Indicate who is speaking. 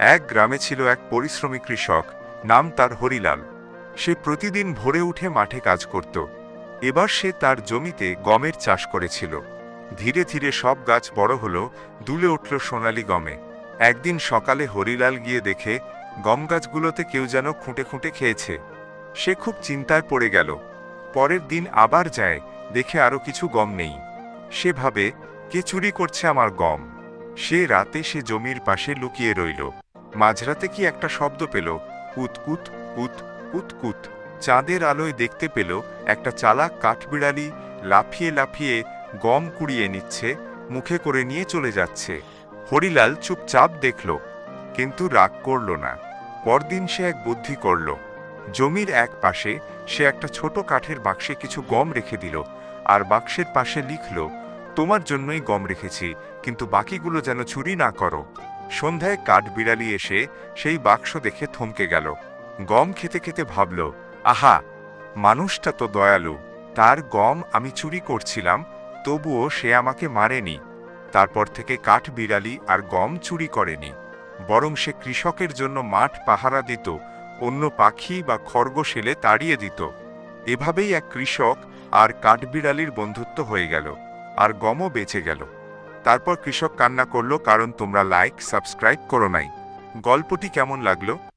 Speaker 1: এক গ্রামে ছিল এক পরিশ্রমী কৃষক, নাম তার হরিলাল। সে প্রতিদিন ভোরে উঠে মাঠে কাজ করত। এবার সে তার জমিতে গমের চাষ করেছিল। ধীরে ধীরে সব গাছ বড় হলো, দুলে উঠল সোনালি গমে। একদিন সকালে হরিলাল গিয়ে দেখে, গম গাছগুলোতে কেউ যেন খুঁটে খুঁটে খেয়েছে। সে খুব চিন্তায় পড়ে গেল। পরের দিন আবার যায়, দেখে আরও কিছু গম নেই। সে ভাবে, কে চুরি করছে আমার গম? সে রাতে সে জমির পাশে লুকিয়ে রইল। মাঝরাতে কি একটা শব্দ পেল? কুতকুত কুত কুতকুত চাঁদের আলোয় দেখতে পেল একটা চালাক কাঠবিড়ালি লাফিয়ে লাফিয়ে গম কুড়িয়ে নিচ্ছে, মুখে করে নিয়ে চলে যাচ্ছে। হরিলাল চুপচাপ দেখল, কিন্তু রাগ করল না। পরদিন সে এক বুদ্ধি করল। জমির এক পাশে সে একটা ছোট কাঠের বাক্সে কিছু গম রেখে দিল আর বাক্সের পাশে লিখল, তোমার জন্যই গম রেখেছি, কিন্তু বাকিগুলো যেন চুরি না করো। সন্ধ্যায় কাঠবিড়ালি এসে সেই বাক্স দেখে থমকে গেল। গম খেতে খেতে ভাবল, আহা, মানুষটা তো দয়ালু, তার গম আমি চুরি করছিলাম, তবুও সে আমাকে মারেনি। তারপর থেকে কাঠ বিড়ালি আর গম চুরি করেনি। বরং সে কৃষকের জন্য মাঠ পাহারা দিত, অন্য পাখি বা খরগোশ এলে তাড়িয়ে দিত। এভাবেই এক কৃষক আর কাঠবিড়ালির বন্ধুত্ব হয়ে গেল, আর গমও বেঁচে গেল। তারপর কৃষক কান্না করল কারণ তোমরা লাইক সাবস্ক্রাইব করো নাই। গল্পটি কেমন লাগল?